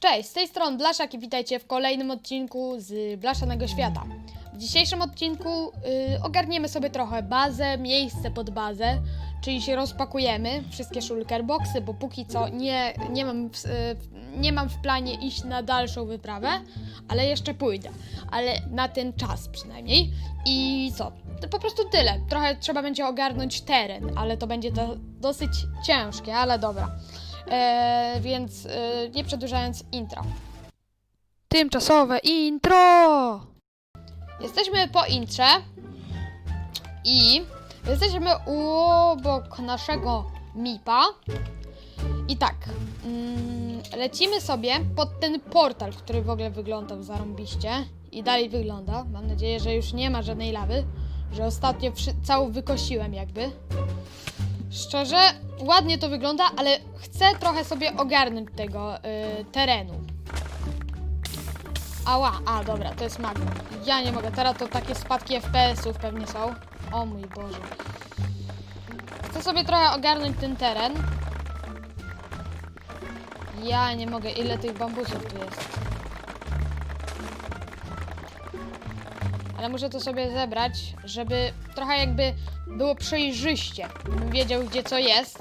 Cześć, z tej strony Blaszak i witajcie w kolejnym odcinku z Blaszanego Świata. W dzisiejszym odcinku y, ogarniemy sobie trochę bazę, miejsce pod bazę, czyli się rozpakujemy, wszystkie shulkerboxy, bo póki co nie, nie, mam w, y, nie mam w planie iść na dalszą wyprawę, ale jeszcze pójdę, ale na ten czas przynajmniej. I co? To po prostu tyle. Trochę trzeba będzie ogarnąć teren, ale to będzie do, dosyć ciężkie, ale dobra. E, więc e, nie przedłużając intro. Tymczasowe intro! Jesteśmy po intrze i jesteśmy obok naszego MIPA. I tak, mm, lecimy sobie pod ten portal, który w ogóle wyglądał zarąbiście i dalej wygląda. Mam nadzieję, że już nie ma żadnej lawy, że ostatnio całą wykosiłem jakby. Szczerze, ładnie to wygląda, ale chcę trochę sobie ogarnąć tego y, terenu. Ała, a dobra, to jest magma. Ja nie mogę, teraz to takie spadki FPS-ów pewnie są. O mój Boże. Chcę sobie trochę ogarnąć ten teren. Ja nie mogę, ile tych bambusów tu jest. Ale muszę to sobie zebrać, żeby trochę jakby było przejrzyście. Bym wiedział, gdzie co jest.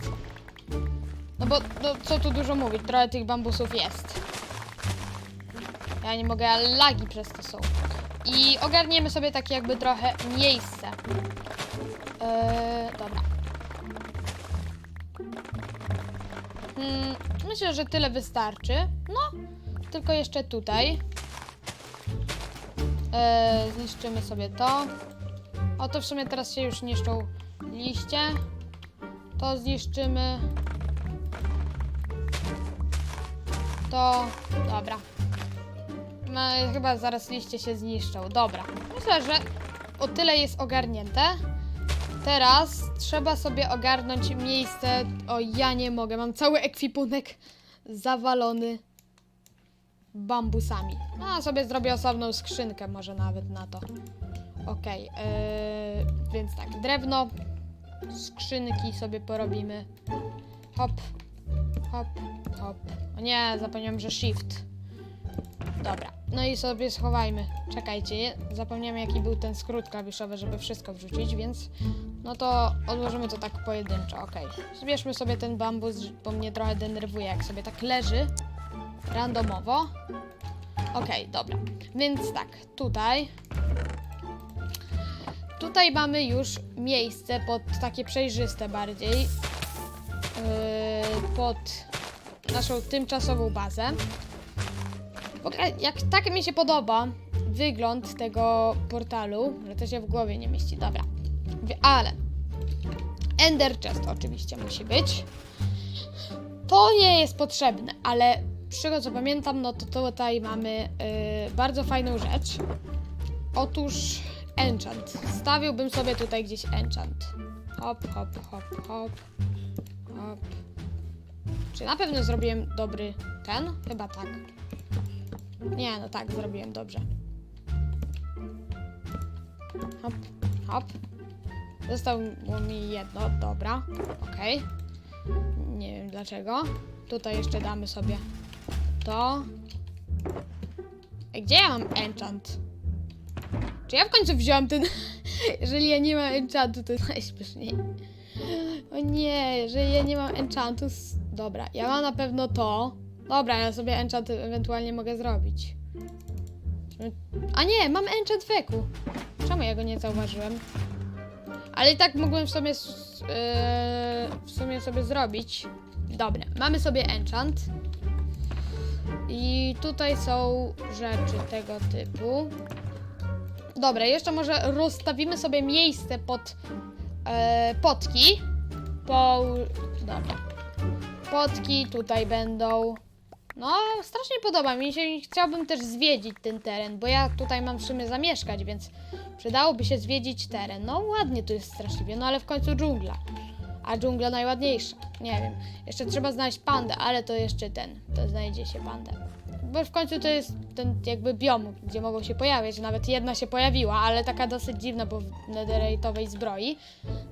No bo, no, co tu dużo mówić, trochę tych bambusów jest. Ja nie mogę, ale lagi przez to są. I ogarniemy sobie takie jakby trochę miejsce. Eee, dobra. Hmm, myślę, że tyle wystarczy. No, tylko jeszcze tutaj. Eee, zniszczymy sobie to. O, to w sumie teraz się już niszczą liście. To zniszczymy. To. Dobra. No, chyba zaraz liście się zniszczą. Dobra. Myślę, że o tyle jest ogarnięte. Teraz trzeba sobie ogarnąć miejsce. O, ja nie mogę. Mam cały ekwipunek zawalony bambusami. A sobie zrobię osobną skrzynkę, może nawet na to. Okej, yy, więc tak, drewno, skrzynki sobie porobimy. Hop, hop, hop. O nie, zapomniałem, że shift. Dobra, no i sobie schowajmy. Czekajcie, zapomniałem jaki był ten skrót klawiszowy, żeby wszystko wrzucić, więc no to odłożymy to tak pojedynczo, okej. Zbierzmy sobie ten bambus, bo mnie trochę denerwuje, jak sobie tak leży randomowo. Okej, dobra. Więc tak, tutaj Tutaj mamy już miejsce pod takie przejrzyste bardziej. Yy, pod naszą tymczasową bazę. W ogóle, jak tak mi się podoba wygląd tego portalu, ale to się w głowie nie mieści, dobra. Ale Ender Chest oczywiście musi być. To nie jest potrzebne, ale z tego co pamiętam, no to tutaj mamy yy, bardzo fajną rzecz. Otóż enchant. Stawiłbym sobie tutaj gdzieś enchant. Hop, hop, hop, hop. Hop. Czy na pewno zrobiłem dobry ten? Chyba tak. Nie, no tak, zrobiłem dobrze. Hop, hop. Zostało mi jedno, dobra. Okej. Nie wiem dlaczego. Tutaj jeszcze damy sobie to. Gdzie ja mam enchant? Czy ja w końcu wziąłem ten... Jeżeli ja nie mam enchantu, to jest najśmieszniej. O nie, jeżeli ja nie mam enchantu... Dobra, ja mam na pewno to. Dobra, ja sobie enchant ewentualnie mogę zrobić. A nie, mam enchant weku. Czemu ja go nie zauważyłem? Ale i tak mogłem w sumie, s- yy, w sumie sobie zrobić. Dobra, mamy sobie enchant. I tutaj są rzeczy tego typu. Dobra, jeszcze może rozstawimy sobie miejsce pod e, potki. Po, dobra. Potki tutaj będą. No, strasznie podoba mi się i chciałbym też zwiedzić ten teren, bo ja tutaj mam w sumie zamieszkać, więc przydałoby się zwiedzić teren. No, ładnie tu jest straszliwie, no ale w końcu dżungla. A dżungla najładniejsza. Nie wiem. Jeszcze trzeba znaleźć pandę, ale to jeszcze ten. To znajdzie się pandę. Bo w końcu to jest ten jakby biom, gdzie mogą się pojawiać. Nawet jedna się pojawiła, ale taka dosyć dziwna, bo w netherite'owej zbroi.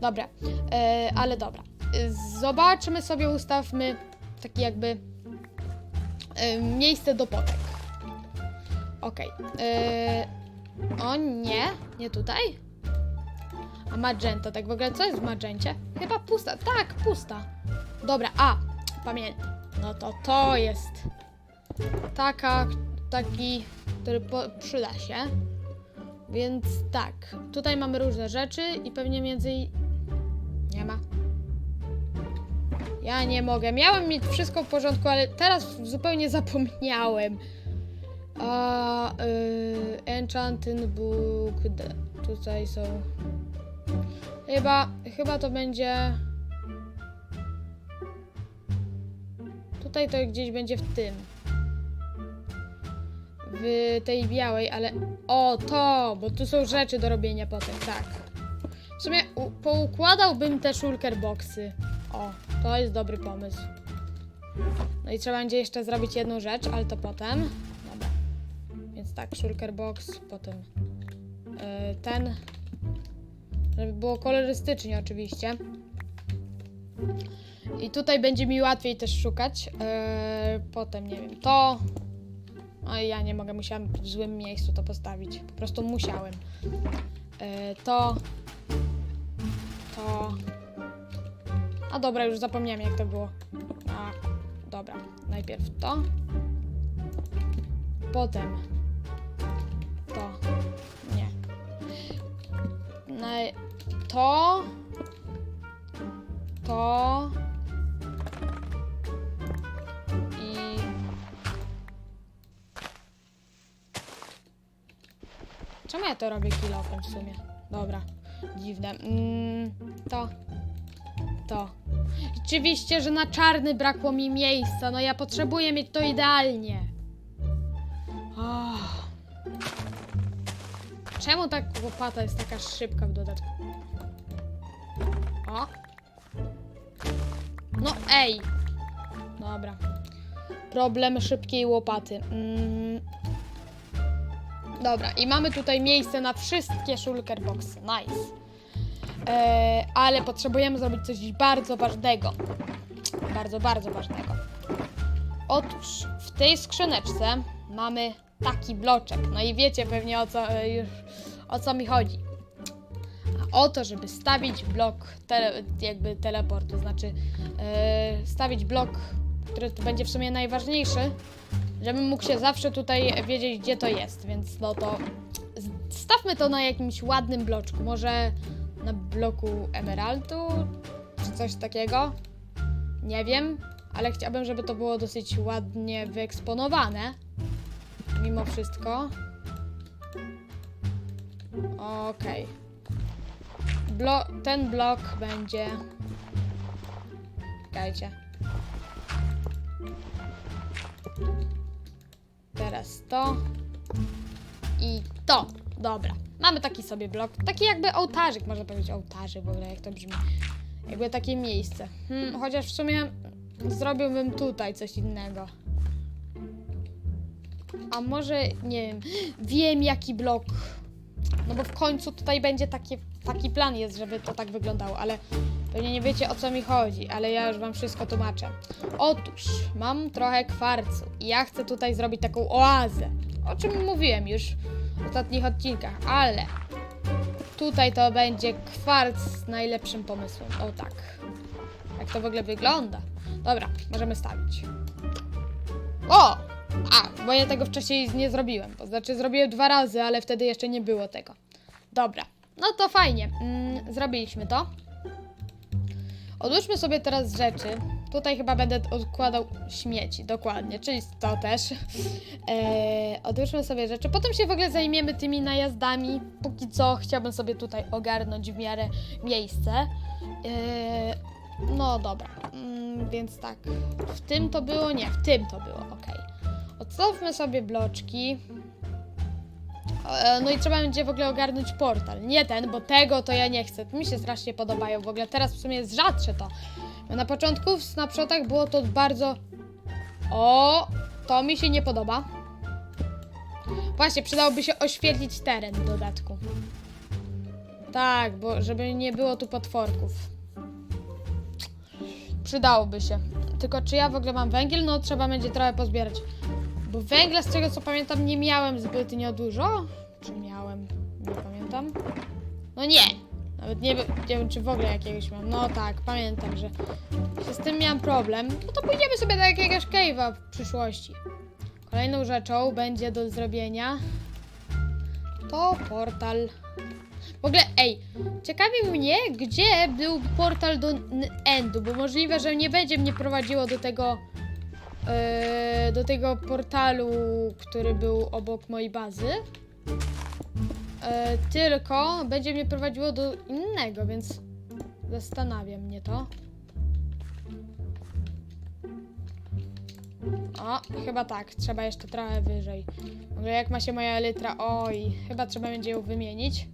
Dobra, e, ale dobra. E, Zobaczmy sobie, ustawmy taki jakby y, miejsce do potek. Okej. y, o nie, nie tutaj? A magenta, tak w ogóle co jest w magencie? Chyba pusta, tak, pusta. Dobra, a, pamiętam. No to to jest taka, taki, który po, przyda się. Więc tak, tutaj mamy różne rzeczy i pewnie między... Nie ma. Ja nie mogę. Miałem mieć wszystko w porządku, ale teraz zupełnie zapomniałem. A, y, Enchanting Book. Tutaj są. Chyba, chyba to będzie. Tutaj to gdzieś będzie w tym. W tej białej, ale. O, to! Bo tu są rzeczy do robienia potem, tak. W sumie poukładałbym te shulker boxy. O, to jest dobry pomysł. No i trzeba będzie jeszcze zrobić jedną rzecz, ale to potem. Dobra. Więc tak, shulker box, potem yy, ten. Żeby było kolorystycznie oczywiście. I tutaj będzie mi łatwiej też szukać. Yy, potem, nie wiem, to. A ja nie mogę, musiałam w złym miejscu to postawić. Po prostu musiałem. Yy, to. To. A dobra, już zapomniałem jak to było. A, dobra. Najpierw to. Potem. To. Naj... To. To. I. Czemu ja to robię kilofem w sumie? Dobra. Dziwne. Mm, to. To. Oczywiście, że na czarny brakło mi miejsca. No ja potrzebuję mieć to idealnie. Czemu tak łopata jest taka szybka w dodatku? O. No ej. Dobra. Problem szybkiej łopaty. Mm. Dobra, i mamy tutaj miejsce na wszystkie shulker boxy. Nice. E, ale potrzebujemy zrobić coś bardzo ważnego. Bardzo, bardzo ważnego. Otóż w tej skrzyneczce mamy taki bloczek. No i wiecie pewnie o co, e, już, o co mi chodzi. A o to, żeby stawić blok tele, jakby teleportu, znaczy e, stawić blok, który będzie w sumie najważniejszy, żebym mógł się zawsze tutaj wiedzieć, gdzie to jest. Więc no to stawmy to na jakimś ładnym bloczku. Może na bloku emeraldu, czy coś takiego. Nie wiem, ale chciałbym, żeby to było dosyć ładnie wyeksponowane. Mimo wszystko. Okej. Blo- ten blok będzie. Czekajcie. Teraz to. I to. Dobra. Mamy taki sobie blok. Taki jakby ołtarzyk, można powiedzieć ołtarzyk w ogóle, jak to brzmi. Jakby takie miejsce. Hmm, chociaż w sumie zrobiłbym tutaj coś innego. A może, nie wiem, wiem jaki blok. No bo w końcu tutaj będzie taki, taki plan jest, żeby to tak wyglądało, ale pewnie nie wiecie o co mi chodzi, ale ja już wam wszystko tłumaczę. Otóż mam trochę kwarcu i ja chcę tutaj zrobić taką oazę, o czym mówiłem już w ostatnich odcinkach, ale tutaj to będzie kwarc z najlepszym pomysłem. O tak. Jak to w ogóle wygląda. Dobra, możemy stawić. O! A, bo ja tego wcześniej nie zrobiłem. To znaczy zrobiłem dwa razy, ale wtedy jeszcze nie było tego. Dobra, no to fajnie. Mm, zrobiliśmy to. Odłóżmy sobie teraz rzeczy. Tutaj chyba będę odkładał śmieci, dokładnie, czyli to też. Eee, odłóżmy sobie rzeczy. Potem się w ogóle zajmiemy tymi najazdami. Póki co chciałbym sobie tutaj ogarnąć w miarę miejsce. Eee, no dobra, mm, więc tak. W tym to było? Nie, w tym to było, okej. Odstawmy sobie bloczki. E, No i trzeba będzie w ogóle ogarnąć portal. Nie ten, bo tego to ja nie chcę. Mi się strasznie podobają w ogóle. Teraz w sumie jest rzadsze to. Na początku w snapshotach było to bardzo... O, to mi się nie podoba. Właśnie, przydałoby się oświetlić teren w dodatku. Tak, bo żeby nie było tu potworków. Przydałoby się. Tylko czy ja w ogóle mam węgiel? No trzeba będzie trochę pozbierać. Bo węgla z tego co pamiętam nie miałem zbytnio dużo. Czy miałem? Nie pamiętam. No nie. Nawet nie, nie wiem czy w ogóle jakiegoś mam. No tak, pamiętam, że z tym miałem problem. No to pójdziemy sobie do jakiegoś cave'a w przyszłości. Kolejną rzeczą będzie do zrobienia to portal. W ogóle, ej, ciekawi mnie, gdzie był portal do Endu, bo możliwe, że nie będzie mnie prowadziło do tego e, do tego portalu, który był obok mojej bazy. E, tylko będzie mnie prowadziło do innego, więc zastanawia mnie to. O, chyba tak, trzeba jeszcze trochę wyżej. W jak ma się moja elytra? Oj, chyba trzeba będzie ją wymienić.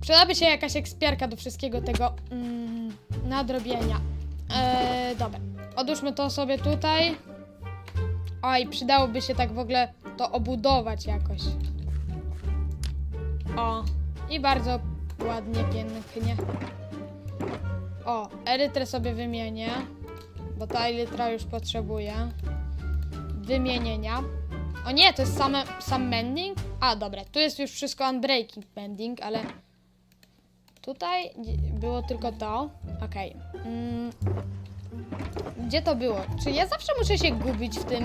Przydałaby się jakaś ekspiarka do wszystkiego tego mm, nadrobienia. Eee, dobra, odłóżmy to sobie tutaj. Oj, przydałoby się tak w ogóle to obudować jakoś. O, i bardzo ładnie, pięknie. O, elytrę sobie wymienię, bo ta elytra już potrzebuje wymienienia. O nie, to jest same, sam mending? A, dobra, tu jest już wszystko unbreaking mending, ale tutaj było tylko to. Okej. Mm. Gdzie to było? Czy ja zawsze muszę się gubić w tym?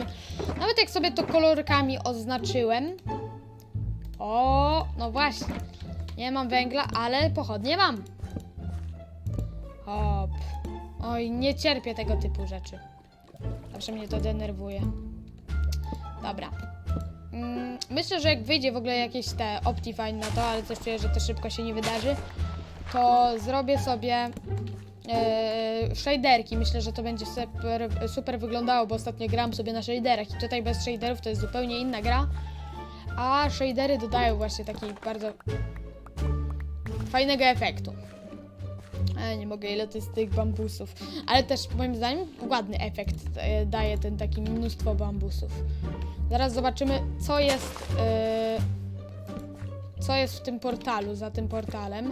Nawet jak sobie to kolorkami oznaczyłem. O, no właśnie. Nie mam węgla, ale pochodnie mam. Hop. Oj, nie cierpię tego typu rzeczy. Zawsze mnie to denerwuje. Dobra. Mm, myślę, że jak wyjdzie w ogóle jakieś te Optifine na to, ale też czuję, że to szybko się nie wydarzy, to zrobię sobie e, shaderki. Myślę, że to będzie super, super wyglądało, bo ostatnio gram sobie na shaderach i tutaj bez shaderów to jest zupełnie inna gra. A shadery dodają właśnie taki bardzo fajnego efektu. Ale nie mogę, ile to jest tych bambusów. Ale też moim zdaniem ładny efekt e, daje ten taki mnóstwo bambusów. Zaraz zobaczymy, co jest. e, co jest w tym portalu, za tym portalem.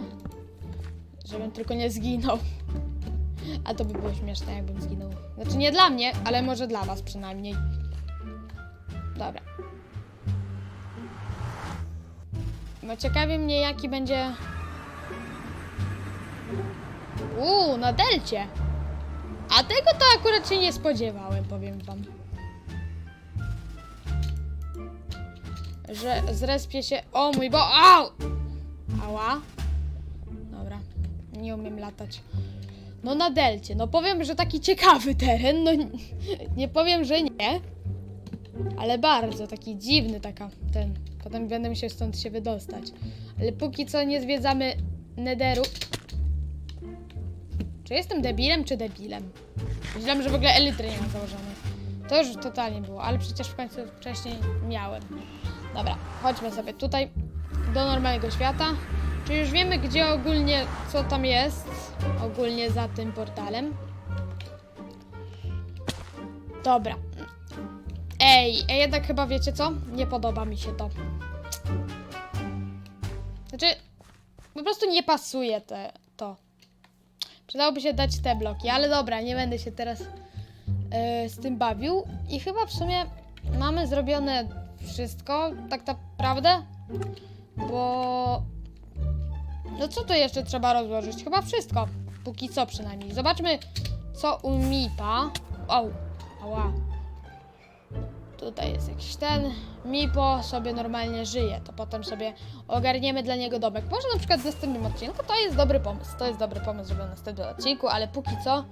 Żebym tylko nie zginął. A to by było śmieszne, jakbym zginął. Znaczy nie dla mnie, ale może dla was przynajmniej. Dobra. No ciekawi mnie, jaki będzie. Uuu, na delcie. A tego to akurat się nie spodziewałem, powiem wam. Że zrespie się... O mój bo... Au! Ała. Nie umiem latać. No na delcie. No powiem, że taki ciekawy teren. No nie powiem, że nie. Ale bardzo taki dziwny taka ten. Potem będę musiał stąd się wydostać. Ale póki co nie zwiedzamy Nederu. Czy jestem debilem, czy debilem? Myślałem, że w ogóle elitry nie mam założonej. To już totalnie było, ale przecież w końcu wcześniej miałem. Dobra, chodźmy sobie tutaj do normalnego świata. Czy już wiemy, gdzie ogólnie, co tam jest? Ogólnie za tym portalem. Dobra. Ej, jednak chyba wiecie co? Nie podoba mi się to. Znaczy, po prostu nie pasuje te, to. Przydałoby się dać te bloki, ale dobra, nie będę się teraz e, z tym bawił. I chyba w sumie mamy zrobione wszystko, tak naprawdę. Bo. No co tu jeszcze trzeba rozłożyć? Chyba wszystko. Póki co przynajmniej. Zobaczmy, co u Mipa. Au, ała. Tutaj jest jakiś ten. Mipo sobie normalnie żyje. To potem sobie ogarniemy dla niego domek. Może na przykład w następnym odcinku. To jest dobry pomysł. To jest dobry pomysł, żeby w następnym odcinku, ale póki co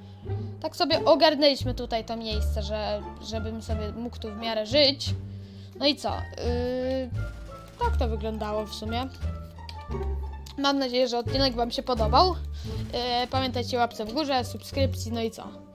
tak sobie ogarnęliśmy tutaj to miejsce, że, żebym sobie mógł tu w miarę żyć. No i co? Yy, tak to wyglądało w sumie. Mam nadzieję, że odcinek Wam się podobał. Yy, pamiętajcie łapce w górze, subskrypcji, no i co?